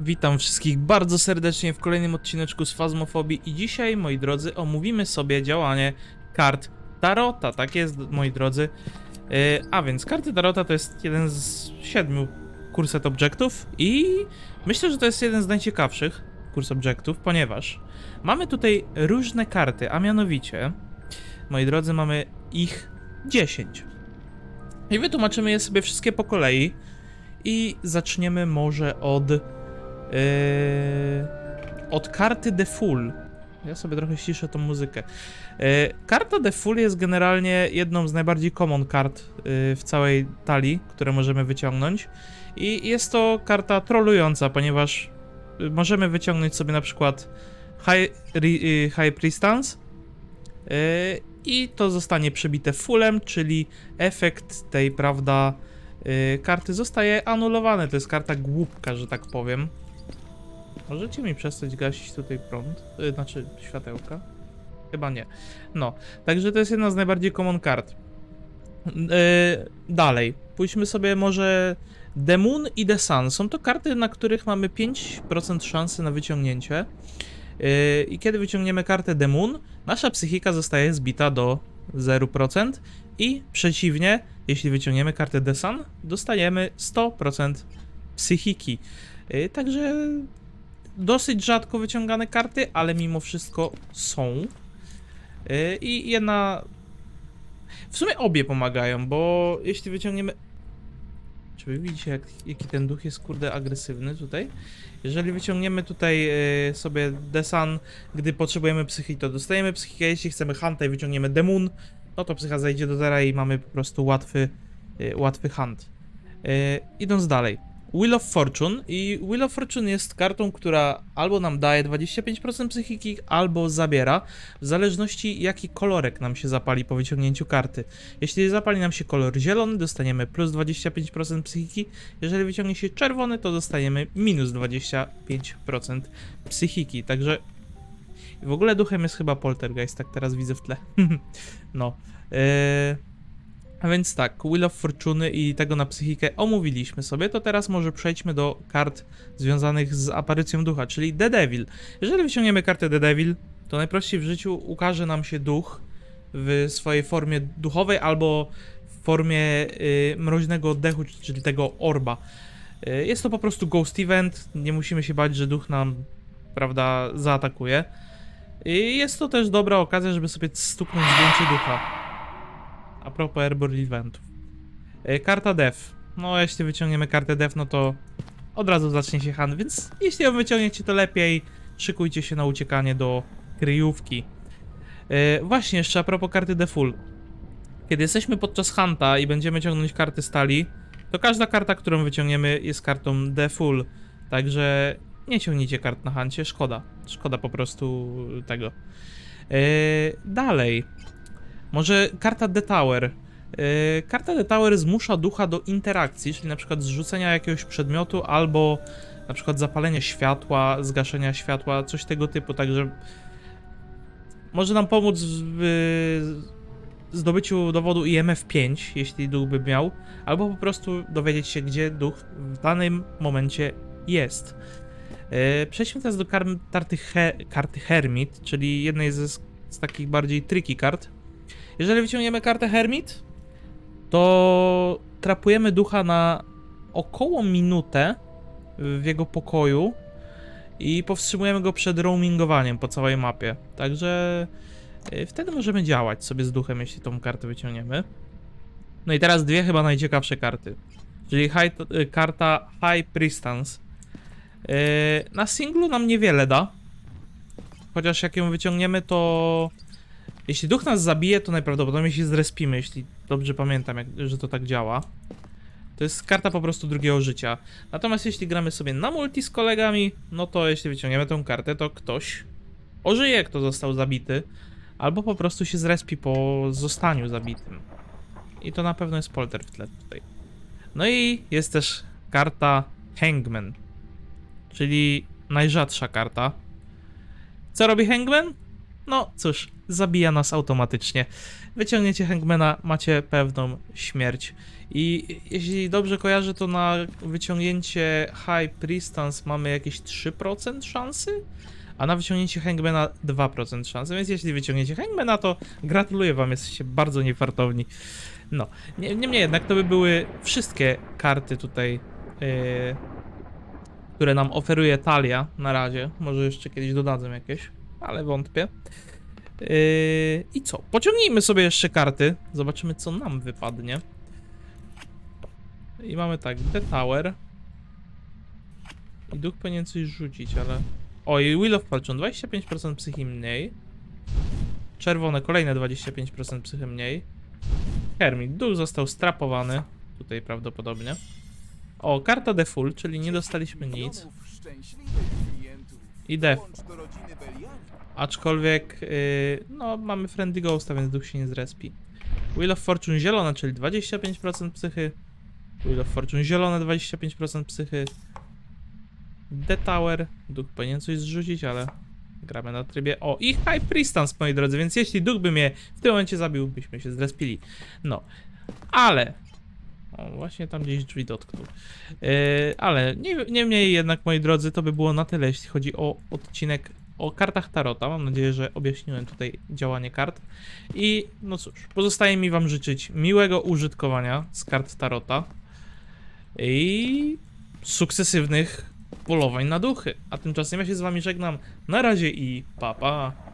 Witam wszystkich bardzo serdecznie w kolejnym odcineczku z Fazmofobii i dzisiaj, moi drodzy, omówimy sobie działanie kart Tarota. Tak jest, moi drodzy. Yy, a więc karty Tarota to jest jeden z siedmiu kurset objektów i myślę, że to jest jeden z najciekawszych kurs objektów, ponieważ mamy tutaj różne karty, a mianowicie, moi drodzy, mamy ich 10. I wytłumaczymy je sobie wszystkie po kolei i zaczniemy może od Yy, od karty The Full. Ja sobie trochę ściszę tą muzykę. Yy, karta The Full jest generalnie jedną z najbardziej common kart yy, w całej talii, które możemy wyciągnąć. I jest to karta trollująca, ponieważ możemy wyciągnąć sobie na przykład High, high Prestance yy, i to zostanie przebite fullem, czyli efekt tej, prawda, karty zostaje anulowany. To jest karta głupka, że tak powiem. Możecie mi przestać gasić tutaj prąd? Yy, znaczy światełka? Chyba nie. No, także to jest jedna z najbardziej common kart. Yy, dalej, pójdźmy sobie może The Moon i The Sun. Są to karty, na których mamy 5% szansy na wyciągnięcie. Yy, I kiedy wyciągniemy kartę The Moon, nasza psychika zostaje zbita do 0%. I przeciwnie, jeśli wyciągniemy kartę The Sun, dostajemy 100% psychiki. Także dosyć rzadko wyciągane karty, ale mimo wszystko są. Yy, I jedna. W sumie obie pomagają, bo jeśli wyciągniemy. Czy wy widzicie, jak, jaki ten duch jest kurde agresywny tutaj? Jeżeli wyciągniemy tutaj yy, sobie Desan, gdy potrzebujemy psychiki, to dostajemy psychikę. Jeśli chcemy Hunta i wyciągniemy Demun, no to psycha zejdzie do zera i mamy po prostu łatwy, yy, łatwy Hunt. Idąc dalej. Wheel of Fortune i Wheel of Fortune jest kartą, która albo nam daje 25% psychiki, albo zabiera, w zależności jaki kolorek nam się zapali po wyciągnięciu karty. Jeśli zapali nam się kolor zielony, dostaniemy plus 25% psychiki, jeżeli wyciągnie się czerwony, to dostaniemy minus 25% psychiki, także w ogóle duchem jest chyba Poltergeist, tak teraz widzę w tle. no. Yy... A więc tak, Wheel of Fortune i tego na psychikę omówiliśmy sobie, to teraz może przejdźmy do kart związanych z aparycją ducha, czyli The Devil. Jeżeli wyciągniemy kartę The Devil, to najprościej w życiu ukaże nam się duch w swojej formie duchowej albo w formie y, mroźnego oddechu, czyli tego orba. Y, jest to po prostu ghost event, nie musimy się bać, że duch nam, prawda, zaatakuje. I jest to też dobra okazja, żeby sobie stuknąć zdjęcie ducha. A propos Airborne Eventów. E, Karta Def. No, jeśli wyciągniemy kartę Def, no to od razu zacznie się hand, więc jeśli ją wyciągniecie, to lepiej szykujcie się na uciekanie do kryjówki. E, właśnie, jeszcze a propos karty Defull. Kiedy jesteśmy podczas Hunta i będziemy ciągnąć karty stali, to każda karta, którą wyciągniemy jest kartą Defull. Także nie ciągnijcie kart na Huncie, szkoda. Szkoda po prostu tego. E, dalej. Może karta The Tower. Yy, karta The Tower zmusza ducha do interakcji, czyli na przykład zrzucenia jakiegoś przedmiotu albo na przykład zapalenia światła, zgaszenia światła, coś tego typu, także może nam pomóc w yy, zdobyciu dowodu IMF 5, jeśli duch by miał, albo po prostu dowiedzieć się, gdzie duch w danym momencie jest. Yy, przejdźmy teraz do kar karty, he karty Hermit, czyli jednej z takich bardziej tricky kart. Jeżeli wyciągniemy kartę Hermit, to trapujemy ducha na około minutę w jego pokoju i powstrzymujemy go przed roamingowaniem po całej mapie. Także y, wtedy możemy działać sobie z duchem, jeśli tą kartę wyciągniemy. No i teraz dwie chyba najciekawsze karty. Czyli high, y, karta High Prestance. Yy, na singlu nam niewiele da. Chociaż jak ją wyciągniemy, to jeśli duch nas zabije, to najprawdopodobniej się zrespimy, jeśli dobrze pamiętam, jak, że to tak działa. To jest karta po prostu drugiego życia. Natomiast jeśli gramy sobie na multi z kolegami, no to jeśli wyciągniemy tą kartę, to ktoś ożyje, kto został zabity, albo po prostu się zrespi po zostaniu zabitym. I to na pewno jest polter w tle tutaj. No i jest też karta Hangman, czyli najrzadsza karta. Co robi Hangman? No cóż, zabija nas automatycznie. Wyciągniecie Hangmana, macie pewną śmierć. I jeśli dobrze kojarzę, to na wyciągnięcie High Pristance mamy jakieś 3% szansy, a na wyciągnięcie Hangmana 2% szansy. Więc jeśli wyciągniecie Hangmana, to gratuluję wam, jesteście bardzo niefartowni. No, nie- niemniej jednak to by były wszystkie karty tutaj, yy, które nam oferuje Talia na razie. Może jeszcze kiedyś dodadzą jakieś, ale wątpię. Yy, I co? Pociągnijmy sobie jeszcze karty. Zobaczymy, co nam wypadnie. I mamy tak, The Tower. I duch powinien coś rzucić, ale... O, i Wheel of Fortune, 25% psychi mniej. Czerwone, kolejne 25% psychy mniej. Hermit, duch został strapowany. Tutaj prawdopodobnie. O, karta Full, czyli nie dostaliśmy nic. Milionów szczęśliwych klientów. I Def. Dołącz do rodziny Beliara. Aczkolwiek, yy, no, mamy Friendly Ghosta, więc duch się nie zrespi. Wheel of Fortune zielone, czyli 25% psychy. Wheel of Fortune zielone, 25% psychy. The Tower, duch powinien coś zrzucić, ale gramy na trybie. O, i High Pristance, moi drodzy, więc jeśli duch by mnie w tym momencie zabił, byśmy się zrespili. No, ale... O, właśnie tam gdzieś drzwi dotknął. Yy, ale nie- niemniej jednak, moi drodzy, to by było na tyle, jeśli chodzi o odcinek o kartach Tarota. Mam nadzieję, że objaśniłem tutaj działanie kart. I no cóż, pozostaje mi Wam życzyć miłego użytkowania z kart Tarota i sukcesywnych polowań na duchy. A tymczasem ja się z Wami żegnam. Na razie i pa pa.